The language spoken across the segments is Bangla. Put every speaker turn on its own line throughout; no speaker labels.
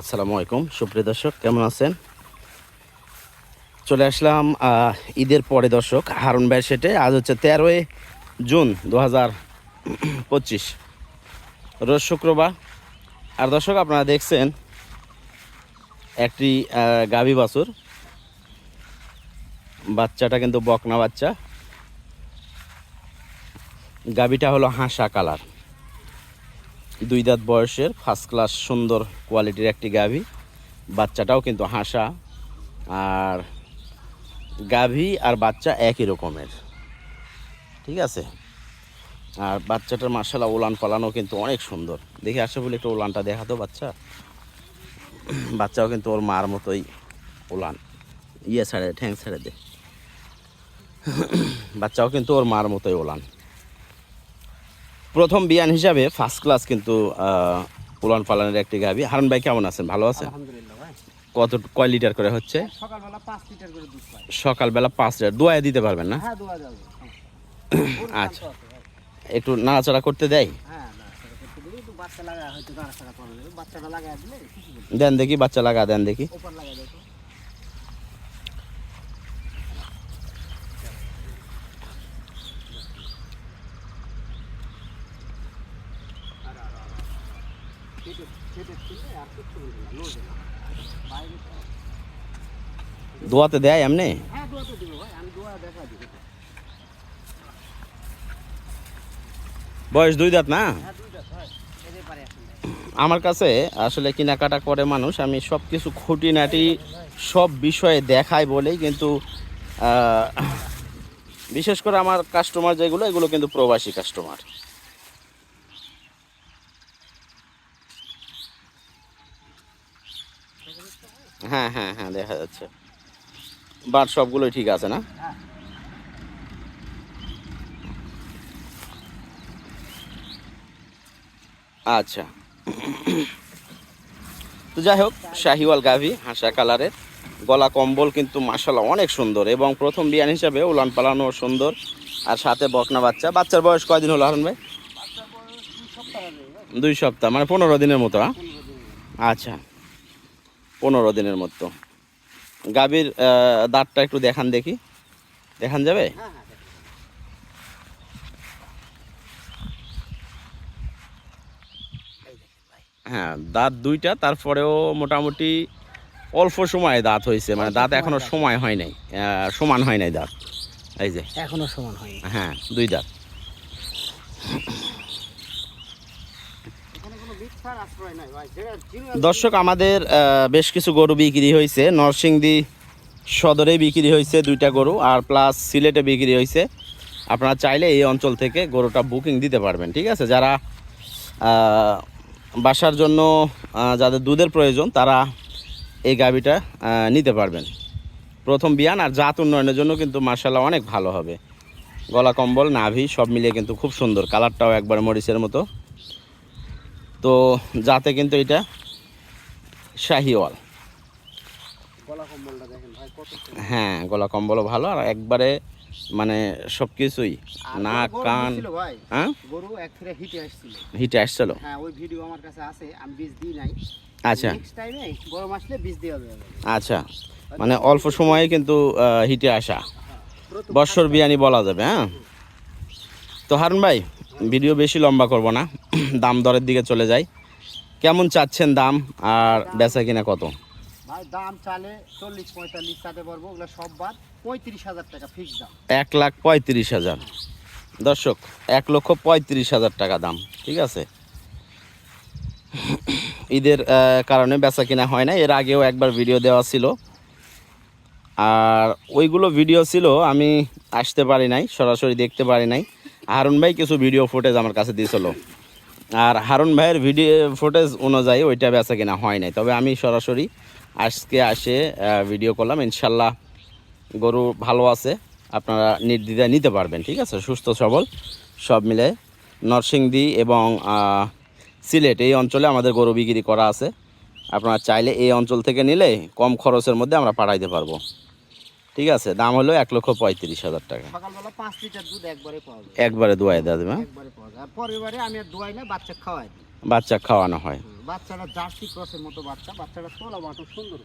আসসালামু আলাইকুম। সুপ্রিয় দর্শক, কেমন আছেন? চলে আসলাম ঈদের পরে দর্শক, হারুন ভাইয়ের সেটে। আজ হচ্ছে তেরোই জুন দু হাজার পঁচিশ। রোজ শুক্রবার। আর দর্শক, আপনারা দেখছেন একটি গাভী বাছুর। বাচ্চাটা কিন্তু বকনা বাচ্চা। গাভীটা হলো হাঁসা কালার। দুই দাঁত বয়সের ফার্স্ট ক্লাস সুন্দর কোয়ালিটির একটি গাভী। বাচ্চাটাও কিন্তু হাসা। আর গাভী আর বাচ্চা একই রকমের। ঠিক আছে? আর বাচ্চাটার মার্শাল্লাহ উলান পালানো কিন্তু অনেক সুন্দর। দেখি আসে বলে একটু উলানটা দেখাতো বাচ্চা। বাচ্চাও কিন্তু ওর মার মতোই উলান ইয়ে ছাড়ে, ঠ্যাং ছেড়ে দে। বাচ্চাও কিন্তু ওর মার মতোই উলান প্রথম বিয়ান হিসাবে ফার্স্ট ক্লাস কিন্তু উলান পালানের একটি গাভি হারুন ভাই কেমন আছেন? ভালো আছেন? কত কয় লিটার করে হচ্ছে?
সকালবেলা পাঁচ লিটার
দোয়ায় দিতে পারবেন না?
হ্যাঁ দোয়া
আচ্ছা। একটু নাড়াচাড়া করতে দেয়?
হ্যাঁ
দেন দেখি বাচ্চা লাগা দেন দেখি
ওপর লাগাই দেয় তো কেটে কেটে ছিলে আর কিচ্ছু বলবে না লড়বে না বাইরে
দোয়াতে দেয় এমনি?
হ্যাঁ দোয়া তো ভাই আমি দোয়া দেখা দিব
বয়স দুই দাঁত না?
হ্যাঁ
আমার কাছে আসলে কেনাকাটা করে মানুষ আমি সব কিছু খুঁটিনাটি সব বিষয়ে দেখাই বলেই কিন্তু বিশেষ করে আমার কাস্টমার যেগুলো এগুলো কিন্তু প্রবাসী কাস্টমার হ্যাঁ হ্যাঁ হ্যাঁ দেখা যাচ্ছে। বাট সবগুলোই ঠিক আছে না? আচ্ছা। তো যাই হোক শাহিওয়াল গাভি হাসা কালারের। গলা কম্বল কিন্তু মাসাল্লাহ অনেক সুন্দর এবং প্রথম বিয়ান হিসাবে উলান পালানো সুন্দর। আর সাথে বকনা বাচ্চা। বাচ্চার বয়স কয়দিন হলো হারুন ভাই?
দুই সপ্তাহ
মানে পনেরো দিনের মতো আচ্ছা। পনেরো দিনের মতো। গাভীর দাঁতটা একটু দেখান দেখি। দেখান যাবে?
হ্যাঁ হ্যাঁ
হ্যাঁ দাঁত দুইটা তারপরেও মোটামুটি অল্প সময়ে দাঁত হয়েছে। মানে দাঁত
এখনও
সময় হয় নাই। সমান হয় নাই দাঁত। এই যে।
এখনও সমান হয়
হ্যাঁ দুই দাঁত
এখানে কোনো মিথ্যার আশ্রয় নাই ভাই যেটা genuine
দর্শক, আমাদের বেশ কিছু গরু বিক্রি হয়েছে। নরসিংদী সদরে বিক্রি হয়েছে দুইটা গরু, আর প্লাস সিলেটে বিক্রি হয়েছে। আপনারা চাইলে এই অঞ্চল থেকে গরুটা বুকিং দিতে পারবেন, ঠিক আছে? যারা বাসার জন্য যাদের দুধের প্রয়োজন, তারা এই গাভিটা নিতে পারবেন। প্রথম বিয়ান আর জাত উন্নয়নের জন্য কিন্তু মার্শাল্লাহ অনেক ভালো হবে। গলা কম্বল, নাভি, সব মিলিয়ে কিন্তু খুব সুন্দর। কালারটাও একবার মরিচের মতো। তো যাতে কিন্তু এটা শাহিওয়াল। হ্যাঁ গলা কম্বলও ভালো আর একবারে মানে সব কিছুই নাক কান। হ্যাঁ?
গরু এক ফিরে হিটে আসছিল।
হিটে আসছিল?
হ্যাঁ ওই ভিডিও আমার কাছে আছে আমি বীজ দিই নাই।
আচ্ছা।
নেক্সট টাইমে গরম আসলে বীজ দেওয়া যাবে।
আচ্ছা মানে অল্প সময়ে কিন্তু হিটে আসা।
প্রথম
বৎসর বিয়ানি বলা যাবে হ্যাঁ? তো হারুন ভাই ভিডিও বেশি লম্বা করব না। দাম দরের দিকে চলে যাই। কেমন চাচ্ছেন দাম আর বেচা কিনা কত?
ভাই দাম চালে চল্লিশ পঁয়তাল্লিশ চাতে পারব ওগুলো সব বাদ। পঁয়ত্রিশ হাজার টাকা ফিক্স দাম।
এক লাখ পঁয়ত্রিশ হাজার। দর্শক এক লক্ষ পঁয়ত্রিশ হাজার টাকা দাম ঠিক আছে? ঈদের কারণে বেচা কিনা হয় না। এর আগেও একবার ভিডিও দেওয়া ছিল। আর ওইগুলো ভিডিও ছিল আমি আসতে পারি নাই সরাসরি দেখতে পারি নাই। হারুন ভাই কিছু ভিডিও ফুটেজ আমার কাছে দিয়েছিল। আর হারুন ভাইয়ের ভিডিও ফুটেজ অনুযায়ী ওইটা বেচা কিনা হয় নাই। তবে আমি সরাসরি আজকে আসে ভিডিও করলাম। ইনশাল্লাহ গরু ভালো আছে। আপনারা নির্দ্বিধায় নিতে পারবেন, ঠিক আছে? সুস্থ, সবল, সব মিলে নরসিংদী এবং সিলেট, এই অঞ্চলে আমাদের গরু বিক্রি করা আছে। আপনারা চাইলে এই অঞ্চল থেকে নিলে কম খরচের মধ্যে আমরা পাঠাইতে পারব। ঠিক আছে দাম হলো এক লক্ষ পঁয়ত্রিশ হাজার টাকা।
সকালবেলা পাঁচ লিটার দুধ একবারে পাওয়া যায়।
একবারে দোয়াই দেওয়া দেবে হ্যাঁ?
একবারে পাওয়া যায়। আর পরের আমি দোয়াই না বাচ্চা খাওয়াই
বাচ্চা খাওয়ানো হয়।
হুম, বাচ্চাটা জার্সি ক্রসের মতো বাচ্চা বাচ্চাটা তোলা বাটো সুন্দর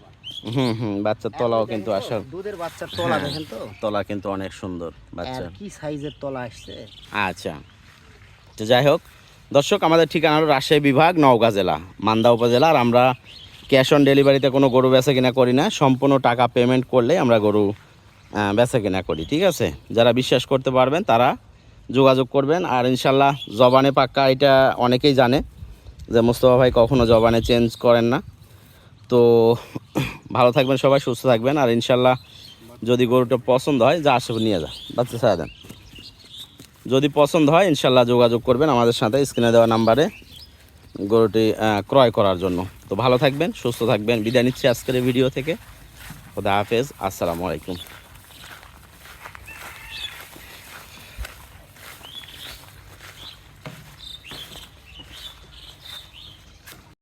হুম হুম বাচ্চার তলাও কিন্তু
দুধের বাচ্চার তলা
হ্যাঁ।
দেখেন তো।
তলা কিন্তু অনেক সুন্দর বাচ্চা।
কি সাইজের তলা আসছে?
আচ্ছা। তো যাই হোক দর্শক আমাদের ঠিকানা হলো রাজশাহী বিভাগ নওগাঁ জেলা মান্দা উপজেলা আর আমরা ক্যাশ অন ডেলিভারিতে কোনো গরু বেচা কিনা করি না। সম্পূর্ণ টাকা পেমেন্ট করলে আমরা গরু বেচা কিনা করি, ঠিক আছে? যারা বিশ্বাস করতে পারবেন তারা যোগাযোগ করবেন। আর ইনশাল্লাহ জবানে পাক্কা এটা অনেকেই জানে যে মোস্তফা ভাই কখনো জবানে চেঞ্জ করেন না। তো ভালো থাকবেন সবাই, সুস্থ থাকবেন। আর ইনশাল্লাহ যদি গরুটা পছন্দ হয়, যা আসে নিয়ে যা বাচ্চা ছাড়া দেন। যদি পছন্দ হয় ইনশাল্লাহ যোগাযোগ করবেন আমাদের সাথে। স্ক্রিনে দেওয়া নাম্বারে গরুটি ক্রয় করার জন্য। তো ভালো থাকবেন, সুস্থ থাকবেন। বিদায় নিচ্ছি আজকের ভিডিও থেকে। খোদা হাফেজ, আসসালামু আলাইকুম।